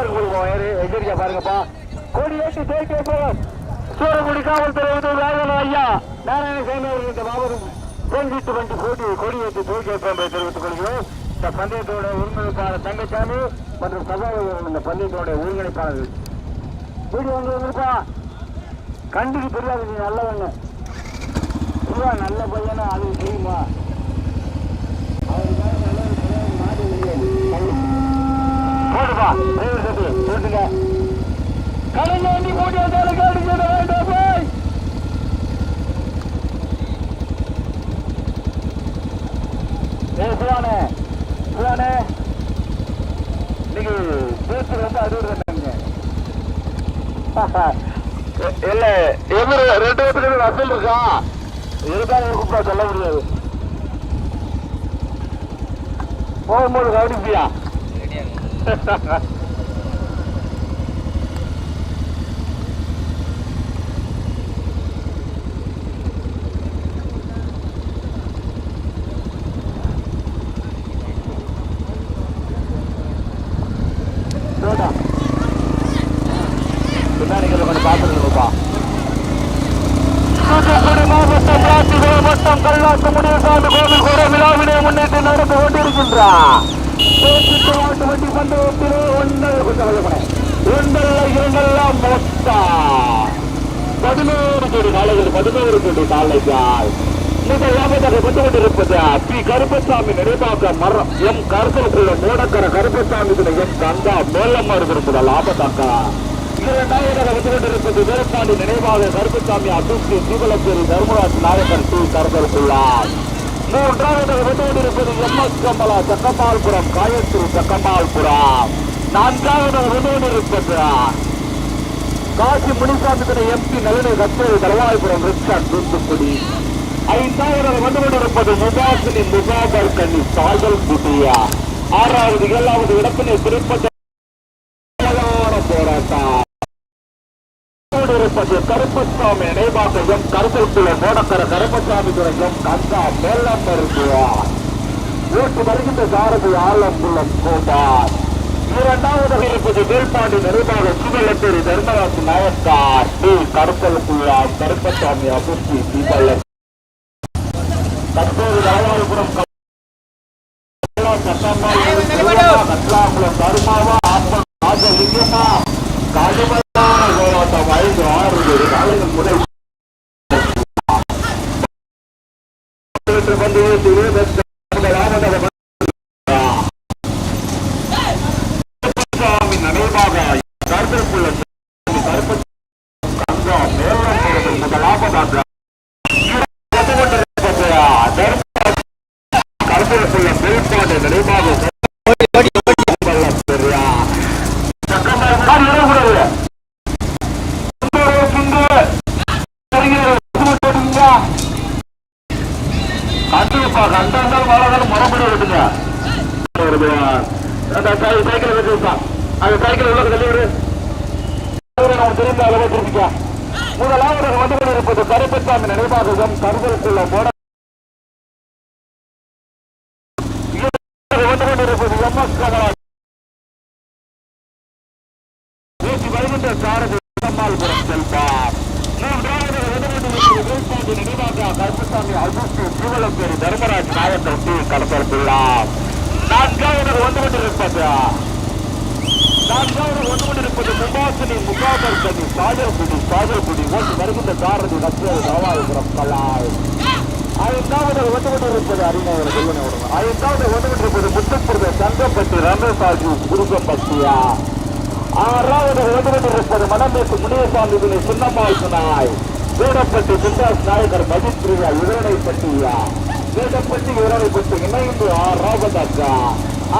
இருக்கு கொடுப்போம் எச்சரிக்கை பாருங்கப்பா. கொடி தேய்க்க போவோம் சூரக்குடி காவல்துறை ஐயா. நாராயணசாமி அவர்கள் இந்த மாபெரும் போட்டி கொடி ஏற்றி தூக்கி தெரிவித்துக் கொள்கிறோம். இந்த பந்தயத்தோட ஒருங்கிணைப்பாளர் தங்கச்சாமி மற்றும் சகாதரன் இந்த பந்தயத்தோட ஒருங்கிணைப்பாளர்கள் வீடு வந்து வந்துருப்பா கண்டுக்கு தெரியாது நீ நல்லவங்க. இவா நல்ல பையனா அது தெரியுமா? அவருக்காக நல்லவர் கிடையாது, மாடு இல்லையே. கள்ளு. போடுப்பா டிரைவர் சத்து போட்டுங்க கலைஞாண்டி போட்டி வந்தாலும் கேட்டு வேண்டாம் போய் ஏய் சிவானே சிவானே இன்னைக்கு பேச்சு ரொம்ப அறுபது கட்டாங்க இல்ல எதிர ரெண்டு பேருக்கு அசல் இருக்கா இருக்காங்க கூப்பிட்டா சொல்ல முடியாது போகும்போது கவனிப்பியா போடா பின்னாடி கொஞ்சம் பார்த்துருக்கோப்பா தூத்துக்குடி மாவட்டம் கல்லாத்து முனியசாமி கோவில் கூட விழாவினை முன்னிட்டு நடந்து கொண்டிருக்கின்றார். பேச்சுட்டு பந்தயத்திலே ஒன்றல் ஒன்றல்ல மொத்தம் பதினோரு கோடி நாளைகள் பதினோரு கோடி நாளைகள் முதல் லாபத்தாக பி கருப்பசாமி நினைவாக மரம் எம் கருத்தலுக்குள்ள மூடக்கர கருப்பசாமி எம் கந்தா மேலம் இருந்திருப்பது லாபத்தாக இரண்டாவதாக வந்து கொண்டிருப்பது வேலப்பாண்டி நினைவாக கருப்பசாமி அதிர்ச்சி தீபலப்பேரி தர்மராஜ் நாயகர் டி கருத்தலுக்குள்ளார் வந்து கொண்டிருப்பது எம் எஸ் கமலா சக்கம்பால்புரம் காயத்ரி சக்கம்பால்புரம் நான்காவது வந்து கொண்டிருப்பது காசி முனிசாமி துணை எம்பி நளினி கத்திரை தலவாய்புரம் ரிச்சார்ட் தூத்துக்குடி ஐந்தாவது வந்து கொண்டிருப்பது முபாசினி முபாபர் கண்ணி சாகல் குட்டியா ஆறாவது ஏழாவது இடத்தினை திருப்பதி போராட்டம் இருப்பது கருப்பசாமி நினைவாக எம் மோடக்கர கருப்பசாமி துறையும் எம் மேலம் மருத்துவார் ஓட்டு வருகின்ற சாரதி ஆலம்புள்ள கோபால் இரண்டாவது இருப்பது வேல்பாண்டி நிறைவாக சிவலப்பேரி தர்மராஜ் நாயக்கார். டி. கருத்தலுக்குள்ளா கருப்பசாமி அபுர்த்தி தீபல்ல தற்போது தலவாரிபுரம் கட்லாங்குளம் தருமாவா ஆத்மா ராஜலிங்கமா கடுமையான போராட்டம் ஐந்து ஆறு ஏழு நாளைகள் முதல் வந்து சாமி கண்டாந்தால் மரப்படி விட்டுங்க அந்த சை- சைக்கிளை அந்த சைக்கிள் உள்ள தள்ளி விடு அளவு திரும்பிக்க. முதலாவது வந்து கொண்டிருப்பது கருப்பசாமி நினைவாகம் கருதலுக்குள்ள போட வந்து கொண்டிருப்பது எம் எஸ் கமலா வருகின்ற சாரதி செல்வார். வந்து கொண்டிருப்பது நினைவாக கருப்பசாமி அல்பஸ்டி சிவலப்பேரி தர்மராஜ் நாயக்கர் டி கடத்தலுக்குள்ளார் நான்காவது வந்து கொண்டிருப்பது நான்காவது வந்து கொண்டிருப்பது முபாசினி முகாபர் கனி சாஜர்குடி சாஜர்குடி ஓட்டு வருகின்ற சாரதி நச்சேரி நவாயபுரம் கலாய் ஐந்தாவது வந்து கொண்டிருப்பது அறிஞர் சொல்லுங்க ஐந்தாவது வந்து கொண்டிருப்பது முத்தப்பிரத சங்கப்பட்டி ரமேசாஜி குருகம்பட்டியா ஆறாவது வந்து கொண்டிருப்பது மணமேட்டு முனியசாமி துணை சின்னம்மாள் துணாய் வேடப்பட்டி சுந்தாஸ் நாயகர் மஜித் பிரியா இவரணைப்பட்டியா வேடப்பட்டி இவரணைப்பட்டி இணைந்து ஆறாவதக்கா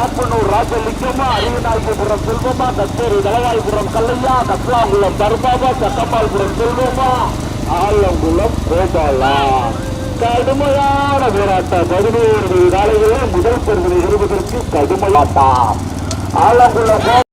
ஆப்பனூர் ராஜலிங்கமா அரியநாயகபுரம் செல்வமா கச்சேரி தலவாய்புரம் கல்லையா கட்லாங்குளம் தர்பாபா சக்கம்பாள்புரம் செல்வமா ஆலங்குளம் கோபாலா. கடுமையான போராட்டம். பதினோரு நாளைகளில் முதல் பருவதை இருப்பதற்கு கடுமையாட்டம் ஆலங்குளம்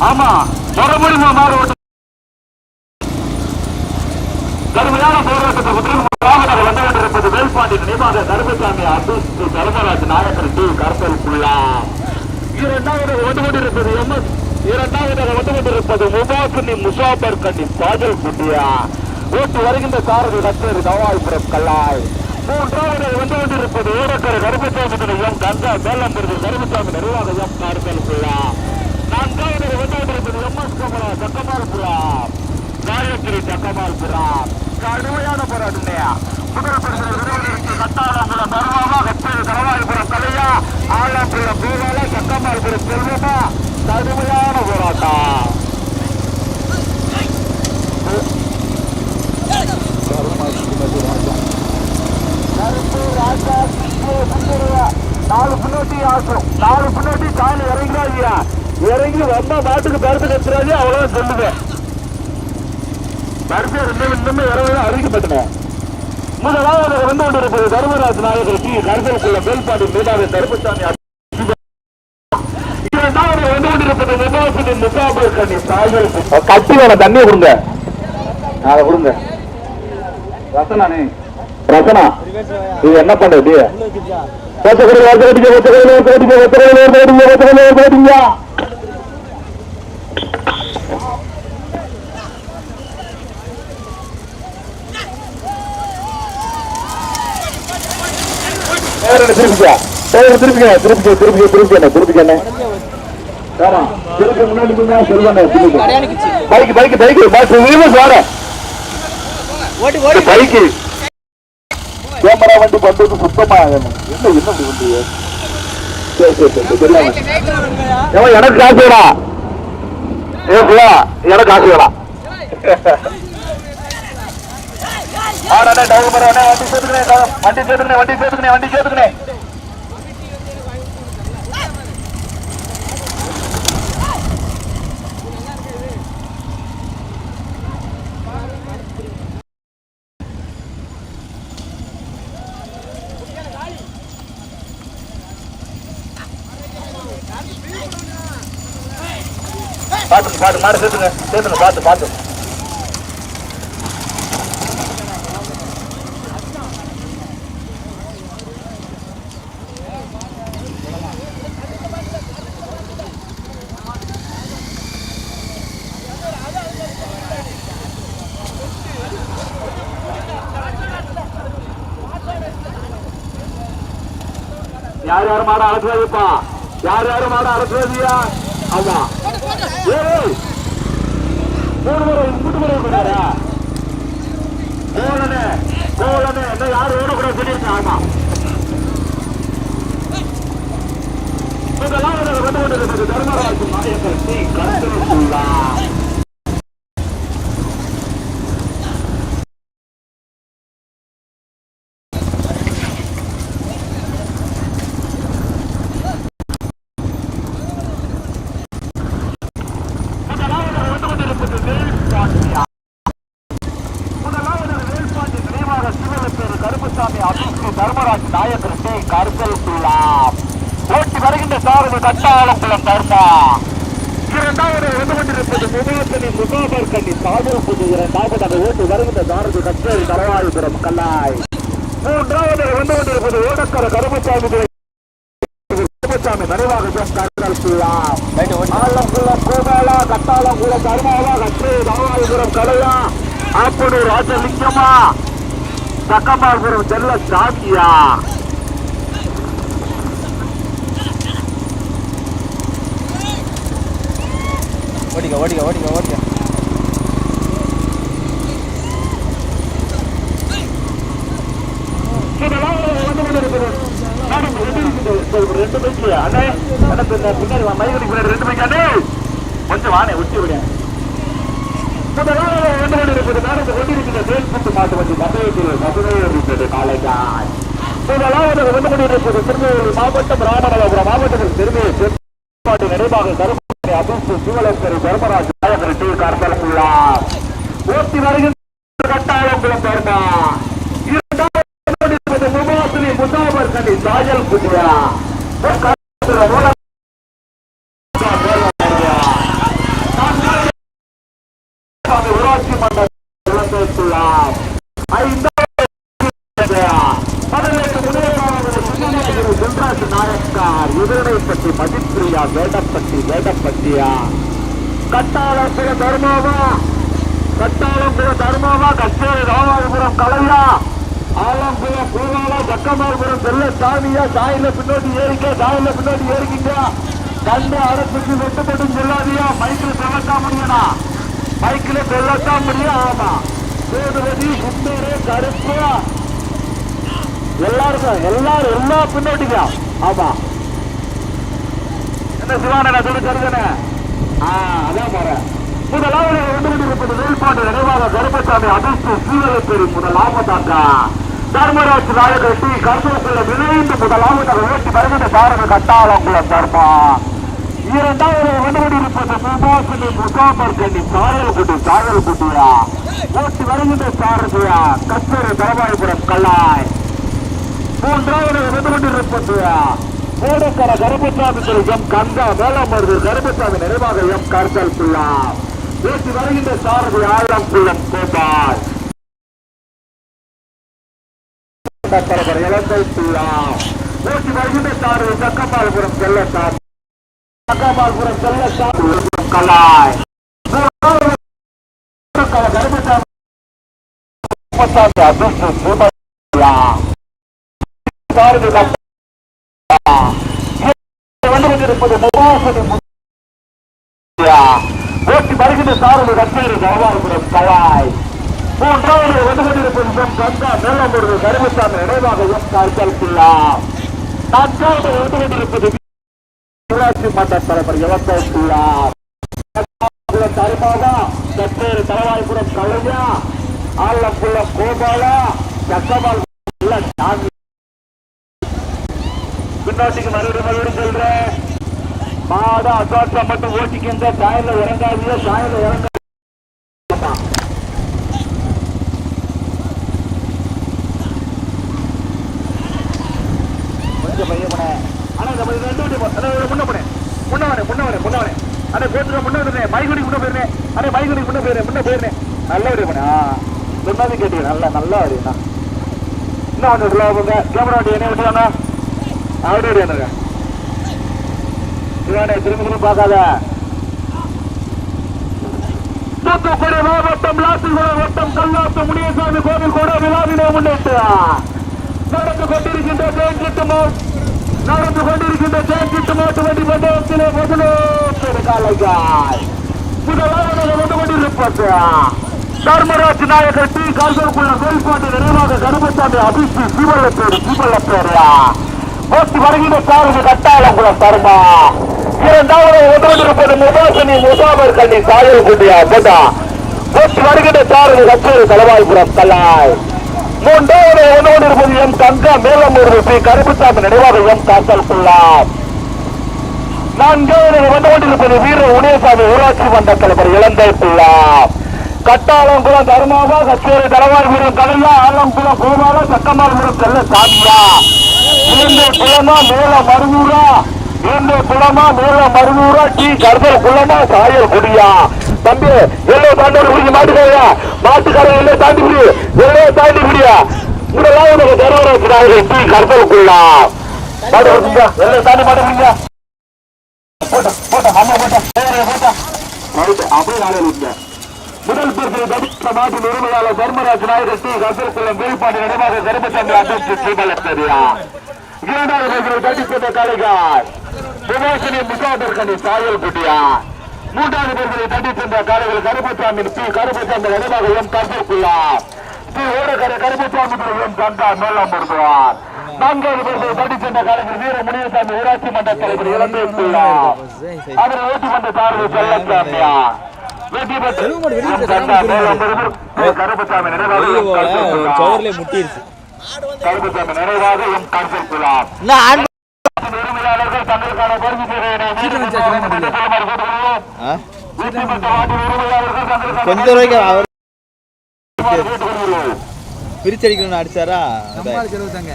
ஆமா மறுபடி மாறு ஓட்டு. கடுமையான போராட்டத்தை உத்தரவாக வந்து கொண்டிருப்பது வேல்பாண்டி நினைவாக கருமசாமி அபிஷ் தர்மராஜ் நாயக்கர் டி. கருத்தலுக்குள்ளா இரண்டாவது வந்து கொண்டிருப்பது எம். எஸ். இரண்டாவதாக வந்து கொண்டிருப்பது முபாசுனி முசாபர் கண்ணி பாஜல் குட்டியா ஓட்டு வருகின்ற காரர்கள் கச்சேரி கவாய்புரம் கல்லாய். மூன்றாவது வந்து கொண்டிருப்பது ஓரக்கரை கருமசாமி எம். கங்கா மேலம்புரிது கருமசாமி நிர்வாக எம். கருத்தலுக்குள்ளா புள்ளா எஸ் காயத்ரி சக்கமால்புரா கடுமையான போராட்டம்லையா முதல் பரிசு விருதுக்கு கட்டாளங்குளம் தர்மமா கச்சேரி தரவாய்புரம் கலையா ஆலம்புள்ள பூவால சக்கமால்புரம் செல்வமா? கடுமையான போராட்டம். கருப்பு ராஜா நாலு பின்னோட்டி ஆசம் நாலு பின்னோட்டி காலு இறங்கிறாதியா இறங்கி வந்தா மாட்டுக்கு பருத்து கத்துறாது அவ்வளவு சொல்லுவேன். வரிசை ரெண்டு இன்னுமே இறங்க அறிவிக்கப்பட்டன முதலாவது வந்து கொண்டிருப்பது தர்மராஜ் நாயகர் டி கருதலுக்குள்ள மேல்பாடி மீதாவை கருப்பசாமி இரண்டாவது வந்து கொண்டிருப்பது கண்ணி கட்டி. வேண தண்ணியை கொடுங்க. அதை கொடுங்க. ரசனானே ரசனா இது என்ன பண்றது ஒத்த கடையில் ஒத்த கட்டிங்க ஒத்த கடையில் ஒத்த கட்டிங்க ஒத்த கடையில் ஒத்த கட்டிங்க ஒத்த கடையில் ஒத்த கட்டிங்க திருப்பிக்கா திருப்பிக்க திருப்பிக்க திருப்பிக்க திருப்பிக்க திருப்பிக்க சொல்லுவானே பைக் பைக் பைக் பஸ் வீவஸ் வார ஓட்டி ஓட்டி பைக் கேமரா வண்டி பண்றது சுத்தமா என்ன என்ன இப்படி வண்டி சரி சரி சரி எனக்கு காசு புள்ளா எனக்கு காசு ஆடாடா டவுன் பண்ணே வண்டி சேர்த்துக்கனே வண்டி சேர்த்துக்கனே வண்டி சேர்த்துக்கனே வண்டி சேர்த்துக்கனே. பாத்து பாத்து மாடு சேர்த்துங்க சேர்த்துங்க பாத்து பாத்து யாரும் யார் மாட அழைச்சாதுப்பா யார் யாரும் மாட அழைச்சாதியா ஆமா ஏய்! மூணு முறை மூணு முறை பண்ணாரா கோலனே கோலனே என்ன யாரும் ஓடக்கூடாது சொல்லியிருக்கேன் ஆமா. இதெல்லாம் வந்து கொண்டிருப்பது தர்மராஜ் நாயக்கர் டி கருத்துள்ளா முதலாவது வந்து கொண்டிருப்பது வேல்பாண்டியா முதலாவது வேல்பாண்டி நினைவாக சிவலப்பேரு கருப்பசாமி அபிஷு தர்மராஜ் நாயக்கர் டி கருத்தலுக்குள்ளா ஓட்டி வருகின்ற சாரதி கட்டாளங்குளம் தர்மா இரண்டாவது வந்து கூட்டணி முகேசனி முகாபர் கண்ணி சாதல் புது இரண்டாவதாக ஓட்டு வருகின்ற சாரதி கச்சேரி தரவாயுபுரம் கல்லாய். மூன்றாவது வந்து கொண்டிருப்பது ஓடக்கர கருமசாமி கருமசாமி நினைவாக கருத்தலுக்குள்ளாம் ஆலங்குளம் கோபாலா கட்டாளங்குளம் தர்மாவா கற்று தாவாயுபுரம் கலையா ஆப்பனூர் ராஜலிங்கமா தக்கமாபுரம் செல்ல சாமியா ஓடிக்க ஓடிக்க ஓடிக்க ஓடிக்க முதலாவது வந்து கொண்டிருப்பது மேடம், ரெண்டு இருக்குது. ஒரு ரெண்டு பைக்கு அண்ணே எனக்கு இந்த பின்னாடி வா, மைக்கு ஓடிக்க ஓடிக்க ஓடிக்க ஓடிக்க. கொஞ்சம் வானே ஒட்டி விட மாவட்டம் ராமநாதபுரம் மாவட்டத்தில் திருமையை சேர்ப்பாட்டு நினைவாக தருமபுரி அபிஷு தர்மராஜ் நாயகர் டி ஓட்டி வருகின்ற கட்டாயங்குளம் தர்மா இரண்டாவது முகாசினி முசாபர் கண்டி சாயல் குட்டியா ஊராட்சி மன்ற குழந்தைக்குள்ளார் தர்மாவா? கட்டாளம்புர தர்மாவா? கச்சேரி ராமாயபுரம் கலையா? ஆலம்புரம் பூவாலா ஜக்கமாபுரம் செல்லசாமியா சாயில பின்னாடி ஏறிக்க சாயில பின்னாடி ஏறிக்கிங்க கண்டு அரசுக்கு வெட்டுப்படும் சொல்லாதியா? மைக்கில் சொல்லத்தான் முடியனா மைக்கில் சொல்லத்தான் முடியும். ஆமா. சேதுபதி சுந்தரு கருப்பு. எல்லாருக்கும் எல்லாரும் எல்லா பின்னாடிங்க ஆமா. என்ன சிவான சொல்லி தருதுன்னு ஆ அதான் போறேன். இருப்பது நினைவாக கருப்பசாமி அதிர்ஷ்டி சீவகப்பேரி முதலாவதாக தர்மராஜ் நாயகர் கருத்துக்குள்ள விளைந்து முதலாவதாக ஓட்டி வருகின்ற சாரக கட்டாளங்குளம் தர்மா இரண்டாவது ரெண்டு இருப்பது சுபாசினி முகாமர் கண்ணி சாயல்குட்டி சாயல்குட்டியா ஓட்டி வருகின்ற சாரதியா? கச்சேரி தரவாய்புரம் கல்லாய். மூன்றாவது ரெண்டு இருப்பது மூடக்கர கருப்பசாமி திரு எம் கந்தா மேலமருது கருப்பசாமி நிறைவாக எம் கர்த்தல் பிள்ளா. பேசி வருகின்ற சாரதி ஆழம் குள்ளம் கோபால் தலைவர் இலங்கை பிள்ளா பேசி வருகின்ற சாரதி சக்கமால்புரம் செல்லசாமி சக்கமால்புரம் செல்லசாமி கலாய் மூன்றாவது கருப்பசாமி கருப்பசாமி அதிர்ஷ்ட சூப்பர் சாரதி வந்து கொண்டிருப்பது முகாசனி ஓட்டி வருகின்ற சாரதி கச்சேரி தரவாபுரம் கலாய். மூன்றாவது வந்து கொண்டிருக்கும் கங்கா மேலம்பூர் கருமசாமி நினைவாக எம் காய்ச்சல் பிள்ளா. நான்காவது வந்து கொண்டிருப்பது ஊராட்சி மன்ற தலைவர் இலங்கை பிள்ளா. தருமாதா கச்சேரி தரவாய்புரம் கலைஞா ஆலப்புள்ள கோபாலா சக்கமால் சாமி மறுபடியும் மறுபடியும் சொல்றேன். மாட அசாட்சம் மட்டும் ஓட்டிக்கின்ற சாயல இறங்காதீங்க சாயல இறங்க கொஞ்சம் பையன் அண்ணா, போனேன் வரேன் வரேன் வரேன் அண்ணே போயிருந்தேன் போயிருந்தேன் நல்ல ஆ கேட்டீங்க. நல்லா நல்லா வரிண்ணா என்ன கேமரா வண்டி என்ன விட்டுறாங்க அவரோட என்ன திரும்ப திரும்ப பார்க்காத. தூத்துக்குடி மாவட்டம் லாத்திகுளம் வட்டம் கல்லாத்து முனியசாமி கோவில் கூட விழாவினை முன்னிட்டு நடந்து கொண்டிருக்கின்ற ஜெயங்கிட்டு நடந்து கொண்டிருக்கின்ற ஜெயங்கிட்டு மாட்டு வண்டி பந்தயத்திலே முதலோடு காலைகாய் முதலாவது வந்து கொண்டிருப்பது தர்மராஜ் நாயகர் டி. கால்கருக்குள்ள கோயில்பாட்டு நினைவாக கருமசாமி அபிஷி சீவல்லப்பேரு சீவல்லப்பேரியா போட்டி வருகின்ற சாருக்கு கட்டாயம் கூட தருமா? இரண்டாவது ஒன்றிருப்பது முபாசனி முசாபர் கண்ணி சாயல் குட்டியா? போட்டா. போட்டி வருகின்ற சாருக்கு கச்சேரி தலைவாய்புரம் கல்லாய் மூன்றாவது ஒன்றோடு எம் தங்கா மேலமூர் ஸ்ரீ கருப்புசாமி நினைவாக எம் காத்தல் புள்ளார் நான்காவது வந்து கொண்டிருப்பது வீர உதயசாமி ஊராட்சி மன்ற தலைவர் இளந்தை புள்ளார் கட்டாளங்குளம் தருமாவா? கச்சேரி தலைவாய்புரம் கலையா ஆலங்குளம் கோமாலா சக்கமால்புரம் செல்ல சாமியா? இலங்கை குளமா மேல மருதூரா? இலங்கை குளமா மேல மருதூரா? டி கருதல் குளமா சாயல் குடியா? தம்பி எல்லோ தாண்டி குடிக்க மாட்டுக்காயா மாட்டுக்கார எல்லை தாண்டி குடி. எல்லைய தாண்டி குடியா? இதெல்லாம் உனக்கு தரவராஜ் டி கருதல் குள்ளா மாடு வருதுங்க எல்லை தாண்டி மாட்டு குடிங்க. போட்டா போட்டா அம்மா போட்டா போட்டா. அப்படியே நாளே முதல் பரிசு தடித்த மாட்டு நிறுவனாளர் தர்மராஜ் நாயகர் டி குளம் வெளிப்பாடு நினைவாக கருப்பசாமி அட்வர்த்தி ஸ்ரீமலத்தரியா இரண்டாவது பரிசு தடித்த காளைகார். விமோசனி கனி சாயல் குட்டியா? மூன்றாவது பரிசு தடித்த காளைகள் கருப்பசாமி பி கருப்பசாமி நினைவாக எம் கசரக்குள்ளா பி ஓரக்கரை கருப்பசாமி எம் கண்டா மேலாம் பொருத்துவார் நான்காவது பரிசு தடித்த காளைகள் வீர முனியசாமி ஊராட்சி மன்ற தலைவர் இளம்பே பிள்ளா அவரை வெற்றி பெற்று. கருப்பசாமி முட்டிருச்சு நிறைவாக எம் நான் ஆன் உரிமையாளர்கள் தங்களுக்கான கொஞ்ச ரூபாய்க்கு அவர். பிரிச்சடிக்கணும்னு அடிச்சாரா நம்மளுக்கு எழுபத்தாங்க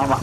ஆமா.